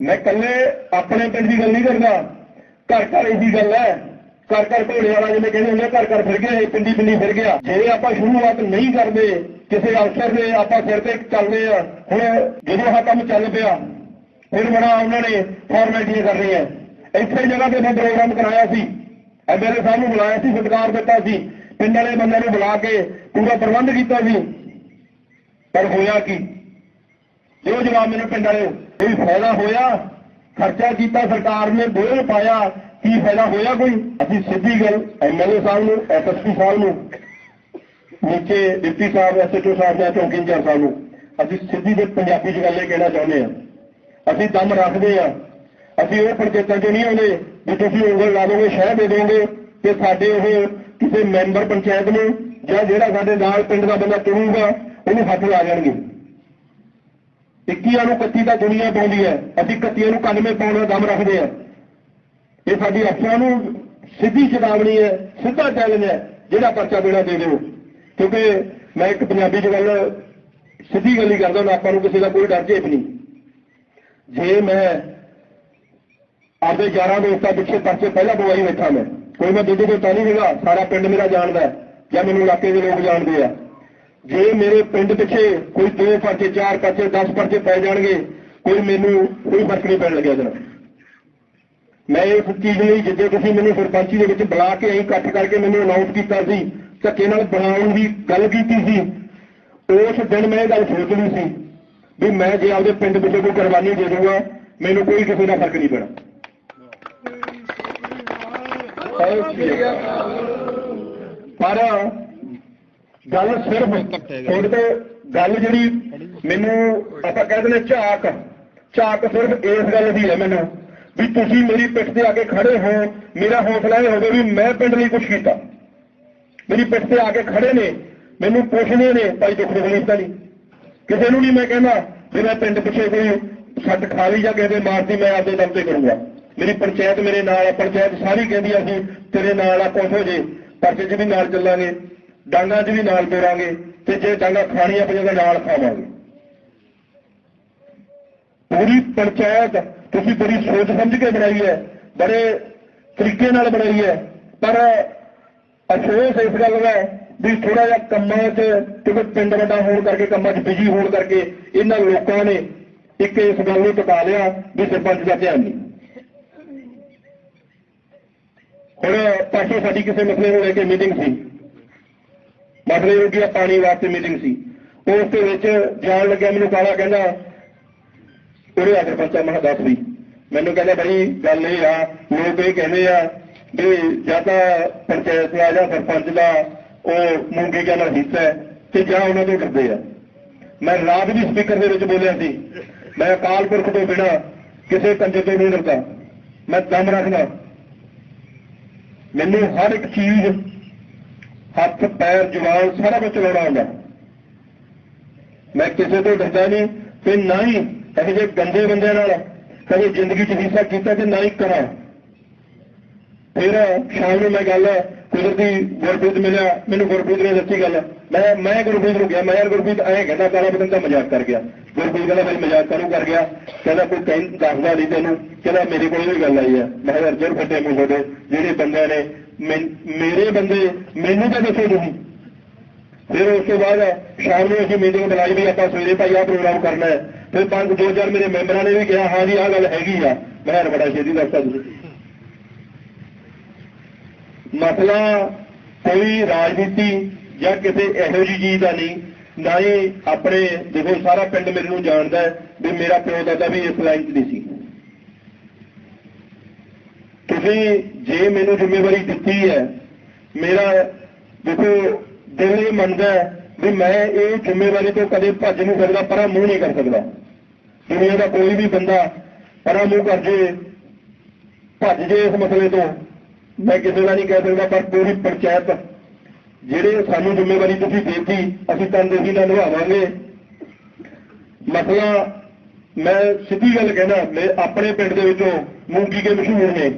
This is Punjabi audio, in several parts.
ਮੈਂ ਕੱਲੇ ਆਪਣੇ ਪਿੰਡ ਦੀ ਗੱਲ ਨਹੀਂ ਕਰਦਾ। ਘਰ ਘਰ ਦੀ ਗੱਲ ਹੈ। ਘਰ ਘਰ ਘੋੜੇ ਵਾਲਾ ਜਿਵੇਂ ਕਹਿੰਦੇ ਹੁੰਦੇ ਆ, ਘਰ ਘਰ ਫਿਰ ਗਿਆ ਪਿੰਡੀ ਪਿੰਡੀ ਫਿਰ ਗਿਆ। ਜੇ ਆਪਾਂ ਸ਼ੁਰੂਆਤ ਨਹੀਂ ਕਰਦੇ ਕਿਸੇ ਅਫਸਰ ਦੇ ਆਪਾਂ ਸਿਰ ਤੇ ਚੱਲਦੇ ਆ ਹੁਣ ਜਦੋਂ ਆਹ ਕੰਮ ਚੱਲ ਪਿਆ ਫਿਰ ਬੜਾ ਉਹਨਾਂ ਨੇ ਫਾਰਮੈਲਿਟੀਆਂ ਕਰਨੀਆਂ ਇੱਥੇ ਜਗ੍ਹਾ ਤੇ ਮੈਂ ਪ੍ਰੋਗਰਾਮ ਕਰਾਇਆ ਸੀ। ਐਮਐਲਏ ਸਾਹਿਬ ਨੂੰ ਬੁਲਾਇਆ ਸੀ ਸਤਿਕਾਰ ਦਿੱਤਾ ਸੀ। ਪਿੰਡ ਵਾਲੇ ਬੰਦਿਆਂ ਨੂੰ ਬੁਲਾ ਕੇ ਪੂਰਾ ਪ੍ਰਬੰਧ ਕੀਤਾ ਸੀ। ਪਰ ਹੋਇਆ ਕੀ? ਜੋ ਜਵਾਬ ਮੈਨੂੰ ਪਿੰਡ ਵਾਲੇ ਕੋਈ ਫਾਇਦਾ ਹੋਇਆ? ਖਰਚਾ ਕੀਤਾ, ਸਰਕਾਰ ਨੇ ਬੋਝ ਪਾਇਆ, ਕੀ ਫਾਇਦਾ ਹੋਇਆ ਕੋਈ? ਅਸੀਂ ਸਿੱਧੀ ਗੱਲ ਐਮਐਲਏ ਸਾਹਿਬ ਨੂੰ ਐਸਐਸਪੀ ਸਾਹਿਬ ਨੂੰ, ਨੀਚੇ ਡਿਪਟੀ ਸਾਹਿਬ ਐਸਐਚਓ ਸਾਹਿਬ ਜਾਂ ਚੌਂਕੀ ਇੰਚਾਰਜ ਸਾਹਿਬ ਨੂੰ, ਅਸੀਂ ਸਿੱਧੀ ਦੇ ਪੰਜਾਬੀ ਚ ਗੱਲੇ ਕਹਿਣਾ ਚਾਹੁੰਦੇ ਹਾਂ। ਅਸੀਂ ਦਮ ਰੱਖਦੇ ਹਾਂ। ਅਸੀਂ ਉਹ ਪੰਚਾਇਤਾਂ ਚ ਨਹੀਂ ਆਉਂਦੇ, ਵੀ ਤੁਸੀਂ ਉਂਗਲ ਲਾ ਦੋਗੇ, ਸ਼ਹਿ ਦੇ ਦੋਗੇ, ਤੇ ਸਾਡੇ ਉਹ ਕਿਸੇ ਮੈਂਬਰ ਪੰਚਾਇਤ ਨੂੰ ਜਾਂ ਜਿਹੜਾ ਸਾਡੇ ਨਾਲ ਪਿੰਡ ਦਾ ਬੰਦਾ ਚੁਣੂਗਾ, ਉਹਨੂੰ ਹੱਥ ਲਾ ਜਾਣਗੇ ਇੱਕੀਆਂ ਨੂੰ ਕੱਤੀ ਤਾਂ ਦੁਨੀਆ ਪਾਉਂਦੀ ਹੈ। ਅਸੀਂ ਕੱਤੀਆਂ ਨੂੰ ਕੰਨ ਮੇ ਪਾਉਣ ਦਾ ਦਮ ਰੱਖਦੇ ਹਾਂ। ਇਹ ਸਾਡੀ ਅੱਖਾਂ ਨੂੰ ਸਿੱਧੀ ਚੇਤਾਵਨੀ ਹੈ, ਸਿੱਧਾ ਚੈਲੰਜ ਹੈ, ਜਿਹੜਾ ਪਰਚਾ ਦੇਣਾ ਦੇ ਦਿਓ। ਕਿਉਂਕਿ ਮੈਂ ਇੱਕ ਪੰਜਾਬੀ ਚ ਗੱਲ ਸਿੱਧੀ ਗੱਲ ਹੀ ਕਰਦਾ ਹਾਂ, ਆਪਾਂ ਨੂੰ ਕਿਸੇ ਦਾ ਕੋਈ ਡਰ ਝੇਪ ਨਹੀਂ। ਜੇ ਮੈਂ ਆਪਦੇ ਯਾਰਾਂ ਦੋਸਤਾਂ ਪਿੱਛੇ ਪਰਚੇ ਪਹਿਲਾਂ ਪਵਾਈ ਬੈਠਾ ਮੈਂ, ਕੋਈ ਮੈਂ ਦੁੱਧ ਤੋਂ ਨਹੀਂ ਹੈਗਾ, ਸਾਰਾ ਪਿੰਡ ਮੇਰਾ ਜਾਣਦਾ ਜਾਂ ਮੈਨੂੰ ਇਲਾਕੇ ਦੇ ਲੋਕ ਜਾਣਦੇ ਆ। ਜੇ ਮੇਰੇ ਪਿੰਡ ਪਿੱਛੇ ਕੋਈ ਦੋ ਪਰਚੇ ਚਾਰ ਪਰਚੇ 10 ਪਰਚੇ ਪੈ ਜਾਣਗੇ ਕੋਈ ਮੈਨੂੰ ਕੋਈ ਫ਼ਰਕ ਨਹੀਂ ਪੈਣ ਲੱਗਿਆ ਜਨਾ ਮੈਂ ਇਸ ਚੀਜ਼ ਲਈ ਜਿੱਦੇ ਤੁਸੀਂ ਮੈਨੂੰ ਸਰਪੰਚੀ ਦੇ ਵਿੱਚ ਬੁਲਾ ਕੇ ਐਂ ਇਕੱਠ ਕਰਕੇ ਮੈਨੂੰ ਅਨਾਉਂਸ ਕੀਤਾ ਸੀ ਧੱਕੇ ਨਾਲ ਬਣਾਉਣ ਦੀ ਗੱਲ ਕੀਤੀ ਸੀ ਉਸ ਦਿਨ ਮੈਂ ਇਹ ਗੱਲ ਸੋਚ ਲਈ ਸੀ ਵੀ ਮੈਂ ਜੇ ਆਪਦੇ ਪਿੰਡ ਵਿੱਚ ਕੋਈ ਕੁਰਬਾਨੀ ਦੇ ਦੂੰਗਾ ਮੈਨੂੰ ਕੋਈ ਕਿਸੇ ਦਾ ਫ਼ਰਕ ਨਹੀਂ ਪੈਣਾ। ਪਰ ਗੱਲ ਸਿਰਫ ਤੁਹਾਡੇ ਤੇ ਗੱਲ ਜਿਹੜੀ ਮੈਨੂੰ ਆਪਾਂ ਕਹਿ ਦਿੰਦੇ ਝਾਕ। ਝਾਕ ਸਿਰਫ ਇਸ ਗੱਲ ਦੀ ਹੈ ਮੈਨੂੰ ਵੀ ਤੁਸੀਂ ਮੇਰੀ ਪਿੱਠ ਤੇ ਆ ਕੇ ਖੜੇ ਹੋ ਮੇਰਾ ਹੌਸਲਾ ਇਹ ਹੋਵੇ ਵੀ ਮੈਂ ਪਿੰਡ ਲਈ ਕੁਝ ਕੀਤਾ। ਮੇਰੀ ਪਿੱਠ ਤੇ ਆ ਕੇ ਖੜੇ ਨੇ ਮੈਨੂੰ ਪੁੱਛਦੇ ਨੇ ਭਾਈ ਦੁੱਖ ਤਕਲੀਫ ਤਾਂ ਨਹੀਂ ਕਿਸੇ ਨੂੰ ਨਹੀਂ ਮੈਂ ਕਹਿੰਦਾ ਵੀ ਮੈਂ ਪਿੰਡ ਪਿੱਛੇ ਕੋਈ ਸੱਟ ਖਾ ਲਈ ਜਾਂ ਕਿਸੇ ਦੇ ਮਾਰਦੀ ਮੈਂ ਆਪਦੇ ਦਮ ਤੇ ਕਰੂੰਗਾ ਮੇਰੀ ਪੰਚਾਇਤ ਮੇਰੇ ਨਾਲ ਆ ਪੰਚਾਇਤ ਸਾਰੀ ਕਹਿੰਦੀ ਅਸੀਂ ਤੇਰੇ ਨਾਲ ਆ ਕੁਛ ਹੋ ਜੇ ਪਰਚੇ 'ਚ ਵੀ ਨਾਲ ਚੱਲਾਂਗੇ। ਡਾਂਗਾਂ 'ਚ ਵੀ ਨਾਲ ਤੋਰਾਂਗੇ ਤੇ ਜੇ ਡਾਂਗਾਂ ਖਾਣੀਆਂ ਪਈਆਂ ਤਾਂ ਨਾਲ ਖਾਵਾਂਗੇ। ਪੂਰੀ ਪੰਚਾਇਤ ਤੁਸੀਂ ਬੜੀ ਸੋਚ ਸਮਝ ਕੇ ਬਣਾਈ ਹੈ, ਬੜੇ ਤਰੀਕੇ ਨਾਲ ਬਣਾਈ ਹੈ, ਪਰ ਅਫਸੋਸ ਇਸ ਗੱਲ ਦਾ ਵੀ ਥੋੜਾ ਜਿਹਾ ਕੰਮਾਂ 'ਚ ਕਿਉਂਕਿ ਪਿੰਡ ਵੱਡਾ ਹੋਣ ਕਰਕੇ, ਕੰਮਾਂ 'ਚ ਬਿਜ਼ੀ ਹੋਣ ਕਰਕੇ ਇਹਨਾਂ ਲੋਕਾਂ ਨੇ ਇੱਕ ਇਸ ਗੱਲ ਨੂੰ ਟਿਕਾ ਲਿਆ ਵੀ ਸਰਪੰਚ ਦਾ ਧਿਆਨ ਨਹੀਂ। ਹੁਣ ਪਾਸੇ ਸਾਡੀ ਕਿਸੇ ਮਸਲੇ ਨੂੰ ਲੈ ਕੇ ਮੀਟਿੰਗ ਸੀ। ਮਸਲੇ ਹੋ ਪਾਣੀ ਵਾਸਤੇ ਮੀਟਿੰਗ ਸੀ। ਉਸ ਦੇ ਵਿੱਚ ਜਾਣ ਲੱਗਿਆ, ਮੈਨੂੰ ਕਾਲਾ ਕਹਿੰਦਾ ਉਹਦੇ ਆ ਕੇ ਮੈਂ ਕਿਹਾ, ਦੱਸ ਵੀ। ਮੈਨੂੰ ਕਹਿੰਦਾ ਬਈ ਗੱਲ ਇਹ ਆ, ਲੋਕ ਇਹ ਕਹਿੰਦੇ ਆ ਵੀ ਜਾਂ ਤਾਂ ਪੰਚਾਇਤ ਦਾ ਜਾਂ ਸਰਪੰਚ ਦਾ ਉਹ ਮੂੰਗੀ ਕਹਿੰਦਾ ਹਿੱਸਾ ਹੈ ਤੇ ਜਾਂ ਉਹਨਾਂ ਤੋਂ ਡਰਦੇ ਆ। ਮੈਂ ਰਾਤ ਵੀ ਸਪੀਕਰ ਦੇ ਵਿੱਚ ਬੋਲਿਆ ਸੀ। ਮੈਂ ਅਕਾਲ ਪੁਰਖ ਤੋਂ ਬਿਨਾ ਕਿਸੇ ਕੰਜੇ ਤੋਂ ਨਹੀਂ ਡਰਦਾ ਮੈਂ ਦਮ ਰੱਖਦਾ। ਮੈਨੂੰ ਹਰ ਇੱਕ ਚੀਜ਼ ਹੱਥ, ਪੈਰ, ਜਵਾਨ, ਸਾਰਾ ਕੁਝ ਚਲਾਉਣਾ ਆਉਂਦਾ ਮੈਂ ਕਿਸੇ ਤੋਂ ਡਰਦਾ ਨਹੀਂ ਤੇ ਨਾ ਹੀ ਇਹੋ ਜਿਹੇ ਗੰਦੇ ਬੰਦਿਆਂ ਨਾਲ ਕਦੇ ਜ਼ਿੰਦਗੀ 'ਚ ਹਿੱਸਾ ਕੀਤਾ ਤੇ ਨਾ ਹੀ ਕਰਾਂ। ਫਿਰ ਸ਼ਾਮ ਨੂੰ ਮੈਂ ਗੱਲ ਕੁਦਰਤੀ ਗੁਰਪ੍ਰੀਤ ਮਿਲਿਆ, ਮੈਨੂੰ ਗੁਰਪ੍ਰੀਤ ਨੇ ਦੱਸੀ ਗੱਲ। ਮੈਂ ਮੈਂ ਗੁਰਪ੍ਰੀਤ ਨੂੰ ਗਿਆ ਮੈਂ ਯਾਰ ਗੁਰਪ੍ਰੀਤ, ਐਂ ਕਹਿੰਦਾ, ਕਾਲਾ ਬਦਨ ਦਾ ਮਜ਼ਾਕ ਕਰ ਗਿਆ। ਗੁਰਪ੍ਰੀਤ ਕਹਿੰਦਾ ਭਾਈ ਮਜ਼ਾਕ ਕਰੂ ਕਰ ਗਿਆ? ਕਹਿੰਦਾ, ਕੋਈ ਕਹਿੰ ਦੱਸਦਾ ਨਹੀਂ ਤੈਨੂੰ। ਕਹਿੰਦਾ, ਮੇਰੇ ਕੋਲ ਵੀ ਗੱਲ ਆਈ ਹੈ। ਮੈਂ ਕਿਹਾ, ਯਾਰ ਜਰ ਫੱਟੇ ਮੂੰਹ ਤੁਹਾਡੇ ਜਿਹੜੇ ਬੰਦਿਆਂ ਨੇ ਮੇਰੇ ਬੰਦੇ ਮੈਨੂੰ ਤਾਂ ਦੱਸੋ ਤੁਸੀਂ ਫਿਰ ਉਸ ਤੋਂ ਬਾਅਦ ਸ਼ਾਮ ਨੂੰ ਅਸੀਂ ਮੀਟਿੰਗ ਬੁਲਾਈ ਵੀ ਆਪਾਂ ਸਵੇਰੇ ਭਾਈ ਆਹ ਪ੍ਰੋਗਰਾਮ ਕਰਨਾ ਹੈ। ਫਿਰ ਪੰਜ ਦੋ ਚਾਰ ਮੇਰੇ ਮੈਂਬਰਾਂ ਨੇ ਵੀ ਕਿਹਾ, ਹਾਂ ਜੀ, ਆਹ ਗੱਲ ਹੈਗੀ ਆ। ਮੈਂ ਬੜਾ ਛੇਤੀ ਦੱਸਦਾ ਤੁਸੀਂ। ਮਸਲਾ ਕੋਈ ਰਾਜਨੀਤੀ ਜਾਂ ਕਿਸੇ ਇਹੋ ਜਿਹੀ ਚੀਜ਼ ਦਾ ਨਹੀਂ। ਨਾ ਹੀ ਆਪਣੇ ਦੇਖੋ, ਸਾਰਾ ਪਿੰਡ ਮੇਰੇ ਨੂੰ ਜਾਣਦਾ ਵੀ ਮੇਰਾ ਪਿਓ ਦਾਦਾ ਵੀ ਇਸ ਲਾਈਨ 'ਚ ਨਹੀਂ ਸੀ। ਤੁਸੀਂ ਜੇ ਮੈਨੂੰ ਜ਼ਿੰਮੇਵਾਰੀ ਦਿੱਤੀ ਹੈ, ਮੇਰਾ ਦੇਖੋ ਦਿਲ ਇਹ ਮੰਨਦਾ ਵੀ ਮੈਂ ਇਹ ਜ਼ਿੰਮੇਵਾਰੀ ਤੋਂ ਕਦੇ ਭੱਜ ਨਹੀਂ ਸਕਦਾ, ਪਰਾਂ ਮੂੰਹ ਨਹੀਂ ਕਰ ਸਕਦਾ। ਦੁਨੀਆ ਦਾ ਕੋਈ ਵੀ ਬੰਦਾ ਪਰਾਂ ਮੂੰਹ ਕਰ ਜੇ, ਭੱਜ ਜੇ ਇਸ ਮਸਲੇ ਤੋਂ, ਮੈਂ ਕਿਸੇ ਦਾ ਨਹੀਂ ਕਹਿ ਸਕਦਾ, ਪਰ ਪੂਰੀ ਪੰਚਾਇਤ ਜਿਹੜੇ ਸਾਨੂੰ ਜ਼ਿੰਮੇਵਾਰੀ ਤੁਸੀਂ ਦੇਤੀ, ਅਸੀਂ ਤਨਦੇਹੀ ਨਾਲ ਨਿਭਾਵਾਂਗੇ ਮਸਲਾ, ਮੈਂ ਸਿੱਧੀ ਗੱਲ ਕਹਿਣਾ, ਮੈਂ ਆਪਣੇ ਪਿੰਡ ਦੇ ਵਿੱਚੋਂ ਮੂੰਗੀ ਕੇ ਮਸ਼ਹੂਰ ਨੇ।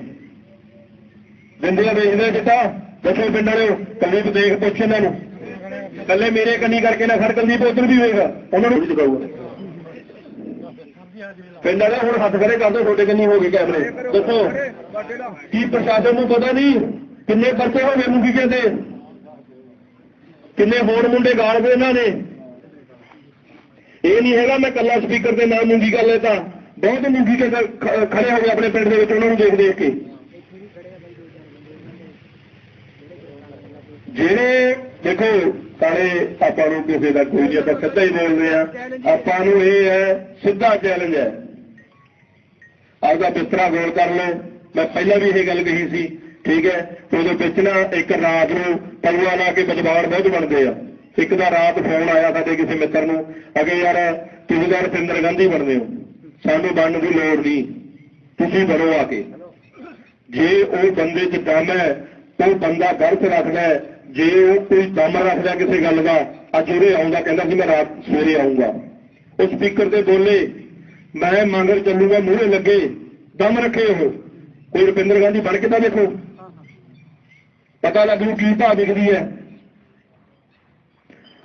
ਦਿੰਦੇ ਵੇਚਦੇ ਕਿਤਾ ਦੱਸੋ ਪਿੰਡ ਵਾਲਿਓ, ਕੱਲੀ ਦੇਖ ਪੁੱਛ ਇਹਨਾਂ ਨੂੰ। ਕੱਲੇ ਮੇਰੇ ਕੰਨੀ ਕਰਕੇ ਨਾ ਖੜ ਕੁਲਦੀਪ ਉਧਰ ਵੀ ਹੋਏਗਾ ਉਹਨਾਂ ਨੂੰ ਵੀ ਜਗਾਊਗਾ ਪਿੰਡ ਵਾਲੇ ਹੁਣ ਹੱਥ ਖੜੇ ਕਰਦੇ ਤੁਹਾਡੇ ਕੰਨੀ ਹੋ ਗਏ ਕੈਮਰੇ। ਦੱਸੋ ਕੀ ਪ੍ਰਸ਼ਾਸਨ ਨੂੰ ਪਤਾ ਨਹੀਂ, ਕਿੰਨੇ ਪਰਚੇ ਹੋ ਗਏ ਮੁੰਗੀ ਕਹਿੰਦੇ। ਕਿੰਨੇ ਹੋਰ ਮੁੰਡੇ ਗਾਲ ਗਏ ਇਹਨਾਂ ਨੇ ਇਹ ਨਹੀਂ ਹੈਗਾ ਮੈਂ ਕੱਲਾ ਸਪੀਕਰ ਦੇ ਨਾਮ ਮੁੰਗੀ ਕਰ ਲੈਤਾ ਬਹੁਤ ਮੂੰਗੀ ਖੜੇ ਹੋ ਗਏ ਆਪਣੇ ਪਿੰਡ ਦੇ ਵਿੱਚ, ਉਹਨਾਂ ਨੂੰ ਦੇਖ ਦੇਖ ਕੇ। ਜਿਹੜੇ ਦੇਖੋ ਸਾਰੇ ਆਪਾਂ ਨੂੰ ਕਿਸੇ ਦਾ ਕੋਈ ਨਹੀਂ, ਆਪਾਂ ਸਿੱਧਾ ਹੀ ਬੋਲਦੇ ਆ ਆਪਾਂ ਨੂੰ ਇਹ ਹੈ, ਸਿੱਧਾ ਚੈਲੰਜ ਹੈ। ਆਪਦਾ ਬਿਸਤਰਾ ਗੋਲ ਕਰ ਲਓ। ਮੈਂ ਪਹਿਲਾਂ ਵੀ ਇਹ ਗੱਲ ਕਹੀ ਸੀ, ਠੀਕ ਹੈ? ਉਹਦੇ ਵਿੱਚ ਨਾ ਇੱਕ ਰਾਤ ਨੂੰ ਪਲੂਆ ਲਾ ਕੇ ਬਜਵਾੜ ਬਹੁਤ ਬਣਦੇ ਆ। ਇੱਕ ਦਾ ਰਾਤ ਫੋਨ ਆਇਆ ਸਾਡੇ ਕਿਸੇ ਮਿੱਤਰ ਨੂੰ, ਅਗੇ ਯਾਰ, ਤੁਸੀਂ ਤਾਂ ਰਪਿੰਦਰ ਗਾਂਧੀ ਬਣਦੇ ਹੋ। ਸਾਨੂੰ ਬਣਨ ਦੀ ਲੋੜ ਨਹੀਂ। ਤੁਸੀਂ ਬਣੋ ਆ ਕੇ। ਜੇ ਉਹ ਬੰਦੇ 'ਚ ਦਮ ਹੈ, ਉਹ ਬੰਦਾ ਗਲਤ ਰੱਖਦਾ ਜੇ ਉਹ ਕੋਈ ਦਮ ਰੱਖਦਾ ਕਿਸੇ ਗੱਲ ਦਾ, ਅੱਜ ਉਹਦੇ ਆਉਂਦਾ, ਕਹਿੰਦਾ ਸੀ ਮੈਂ ਰਾਤ ਸਵੇਰੇ ਆਉਂਗਾ। ਉਹ ਸਪੀਕਰ ਤੇ ਬੋਲੇ, ਮੈਂ ਮੰਗਰ ਚੱਲੂਗਾ, ਮੂਹਰੇ ਲੱਗੇ, ਦਮ ਰੱਖੇ ਉਹ। ਕੋਈ ਰੁਪਿੰਦਰ ਗਾਂਧੀ ਬਣ ਕੇ ਤਾਂ ਦੇਖੋ। ਪਤਾ ਲੱਗੂ ਕੀ ਭਾਅ ਵਿਕਦੀ ਹੈ।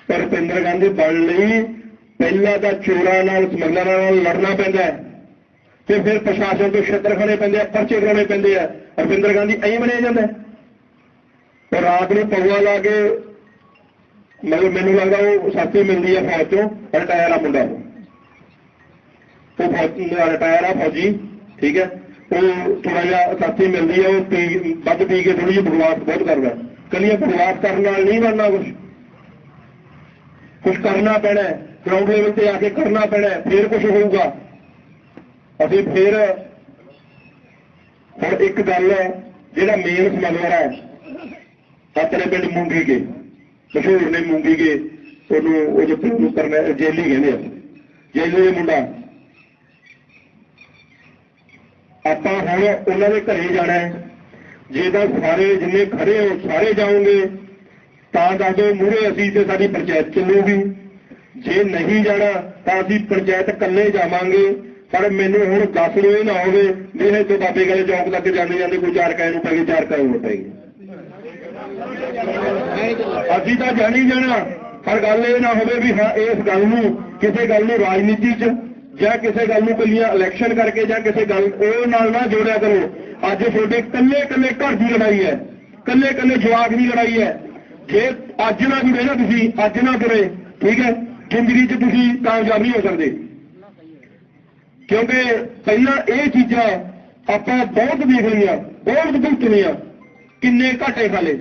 ਪਰ ਰੁਪਿੰਦਰ ਗਾਂਧੀ ਬਣ ਲਈ, ਪਹਿਲਾਂ ਤਾਂ ਚੋਰਾਂ ਨਾਲ, ਸਮਗਲਰਾਂ ਨਾਲ ਲੜਨਾ ਪੈਂਦਾ ਹੈ। ਤੇ ਫਿਰ ਪ੍ਰਸ਼ਾਸਨ ਤੋਂ ਛੱਤਰ ਖਾਣੇ ਪੈਂਦੇ ਆ, ਪਰਚੇ ਕਰਾਉਣੇ ਪੈਂਦੇ ਆ। ਰਵਿੰਦਰ ਗਾਂਧੀ ਐਂ ਬਣਿਆ ਜਾਂਦਾ ਹੈ। ਤੇ ਰਾਤ ਨੂੰ ਪਊਆ ਲਾ ਕੇ ਮਤਲਬ ਮੈਨੂੰ ਲੱਗਦਾ ਉਹ ਸਾਥੀ ਮਿਲਦੀ ਹੈ ਫੌਜ ਚੋਂ ਰਿਟਾਇਰ ਆ ਮੁੰਡਾ ਉਹ। ਉਹ ਫੌਜ ਰਿਟਾਇਰ ਆ ਫੌਜੀ ਠੀਕ ਹੈ। ਉਹ ਥੋੜਾ ਜਿਹਾ ਸਾਥੀ ਮਿਲਦੀ ਹੈ ਉਹ ਪੀ ਵੱਧ ਪੀ ਕੇ ਥੋੜੀ ਜਿਹੀ ਬਕਵਾਸ ਬਹੁਤ ਕਰਦਾ। ਕੱਲੀਆਂ ਬਕਵਾਸ ਕਰਨ ਨਾਲ ਨਹੀਂ ਬਣਨਾ ਕੁਝ ਕੁਝ ਕਰਨਾ ਪੈਣਾ ਗਰਾਊਂਡ ਲੈਵਲ ਤੇ ਆ ਕੇ ਕਰਨਾ ਪੈਣਾ ਹੈ, ਫਿਰ ਕੁਝ ਹੋਊਗਾ। ਅਸੀਂ ਫਿਰ ਹੁਣ ਇੱਕ ਗੱਲ ਹੈ ਜਿਹੜਾ ਮੇਨ ਸਮਗਲਰ ਹੈ ਆਪਣੇ ਪਿੰਡ ਮੂੰਗੀ ਕੇ, ਮਸ਼ਹੂਰ ਨੇ ਮੂੰਗੀ ਕੇ, ਉਹਨੂੰ ਉਹ ਜੋ ਪਿੰਡ ਨੂੰ ਕਰਨਾ, ਜੇਲੀ ਕਹਿੰਦੇ ਆ। ਜੇਲੀ ਦੇ ਮੁੰਡਾ। ਆਪਾਂ ਹੁਣ ਉਹਨਾਂ ਦੇ ਘਰੇ ਜਾਣਾ ਹੈ। ਜੇ ਤਾਂ ਸਾਰੇ ਜਿੰਨੇ ਖੜੇ ਹੋ, ਸਾਰੇ ਜਾਓਗੇ, ਤਾਂ ਦੱਸੋ ਦਿਓ ਮੂਹਰੇ ਅਸੀਂ ਤੇ ਸਾਡੀ ਪੰਚਾਇਤ ਚੱਲੂਗੀ। ਜੇ ਨਹੀਂ ਜਾਣਾ, ਤਾਂ ਅਸੀਂ ਪੰਚਾਇਤ ਇਕੱਲੇ ਜਾਵਾਂਗੇ। ਪਰ ਮੈਨੂੰ ਹੁਣ ਦੱਸ ਲਓ ਇਹ ਨਾ ਹੋਵੇ ਵੀ ਤੋਂ ਬਾਬੇ ਗਲੇ ਚੌਕ ਤੱਕ ਜਾਂਦੇ ਜਾਂਦੇ ਕੋਈ ਚਾਰ ਕਾਇ ਨੂੰ ਪੈ ਗਏ, ਚਾਰ ਕਾਇ ਨੂੰ ਪੈ ਗਏ। ਅਸੀਂ ਤਾਂ ਜਾਣੀ ਜਾਣਾ, ਪਰ ਗੱਲ ਇਹ ਨਾ ਹੋਵੇ ਵੀ ਹਾਂ, ਇਸ ਗੱਲ ਨੂੰ ਕਿਸੇ ਗੱਲ ਨੂੰ ਰਾਜਨੀਤੀ 'ਚ ਜਾਂ ਕਿਸੇ ਗੱਲ ਨੂੰ ਕੱਲੀਆਂ ਇਲੈਕਸ਼ਨ ਕਰਕੇ ਜਾਂ ਕਿਸੇ ਗੱਲ ਉਹ ਨਾਲ ਨਾ ਜੋੜਿਆ ਕਰੋ। ਅੱਜ ਤੁਹਾਡੇ ਕੱਲੇ ਕੱਲੇ ਘਰ ਦੀ ਲੜਾਈ ਹੈ ਕੱਲੇ ਕੱਲੇ ਜਵਾਕ ਦੀ ਲੜਾਈ ਹੈ। ਜੇ ਅੱਜ ਨਾ ਜੁੜੇ ਨਾ ਤੁਸੀਂ, ਅੱਜ ਨਾ ਜੁੜੇ ਠੀਕ ਹੈ? ਜ਼ਿੰਦਗੀ 'ਚ ਤੁਸੀਂ ਕਾਮਯਾਬ ਨਹੀਂ ਹੋ ਸਕਦੇ। ਕਿਉਂਕਿ ਪਹਿਲਾਂ ਇਹ ਚੀਜ਼ਾਂ ਆਪਾਂ ਬਹੁਤ ਦੇਖ ਲਈਆਂ, ਬਹੁਤ ਭੁਗਤਣੀਆਂ ਕਿੰਨੇ ਘਾਟੇ ਖਾਲੇ।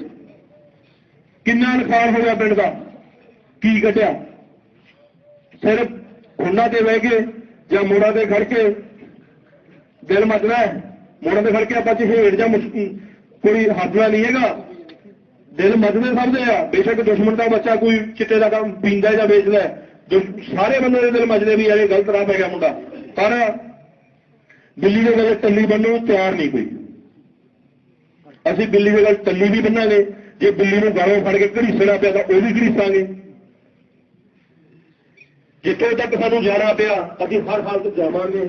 ਕਿੰਨਾ ਨੁਕਸਾਨ ਹੋਇਆ ਪਿੰਡ ਦਾ? ਕੀ ਘਟਿਆ? ਸਿਰਫ ਉਹਨਾਂ ਤੇ ਬਹਿ ਕੇ ਜਾਂ ਮੋੜਾਂ ਤੇ ਖੜ ਕੇ ਦਿਲ ਮੱਚਦਾ ਹੈ? ਮੋੜਾਂ ਤੇ ਖੜ ਕੇ ਆਪਾਂ ਚਹੇੜ ਜਾਂ ਮੁਸ- ਕੋਈ ਹੱਸਣਾ ਨਹੀਂ ਹੈਗਾ। ਦਿਲ ਮੱਚਦੇ ਸਮਝਦੇ ਆ। ਬੇਸ਼ੱਕ ਦੁਸ਼ਮਣ ਦਾ ਬੱਚਾ ਕੋਈ ਚਿੱਟੇ ਦਾ ਕੰਮ ਪੀਂਦਾ ਜਾਂ ਵੇਚਦਾ ਜੋ ਸਾਰੇ ਬੰਦੇ ਦੇ ਦਿਲ ਮੱਚਦੇ ਵੀ ਯਾਰ ਇਹ ਗਲਤ ਰਾਹ ਪੈ ਗਿਆ ਮੁੰਡਾ। ਪਰ ਦਿੱਲੀ ਦੇ ਗੱਲ ਟੱਲੀ ਬੰਨਣ ਨੂੰ ਤਿਆਰ ਨਹੀਂ ਕੋਈ। ਅਸੀਂ ਬਿੱਲੀ ਦੇ ਗੱਲ ਟੱਲੀ ਵੀ ਬੰਨਾਂਗੇ। ਜੇ ਬਿੱਲੀ ਨੂੰ ਗਾਲੋਂ ਫੜ ਕੇ ਘੜੀਸਣਾ ਪਿਆ ਤਾਂ ਉਹ ਵੀ ਘੜੀਸਾਂਗੇ ਜਿੱਥੇ ਤੱਕ ਸਾਨੂੰ ਜਾਣਾ ਪਿਆ, ਅਸੀਂ ਹਰ ਹਾਲਤ 'ਚ ਜਾਵਾਂਗੇ।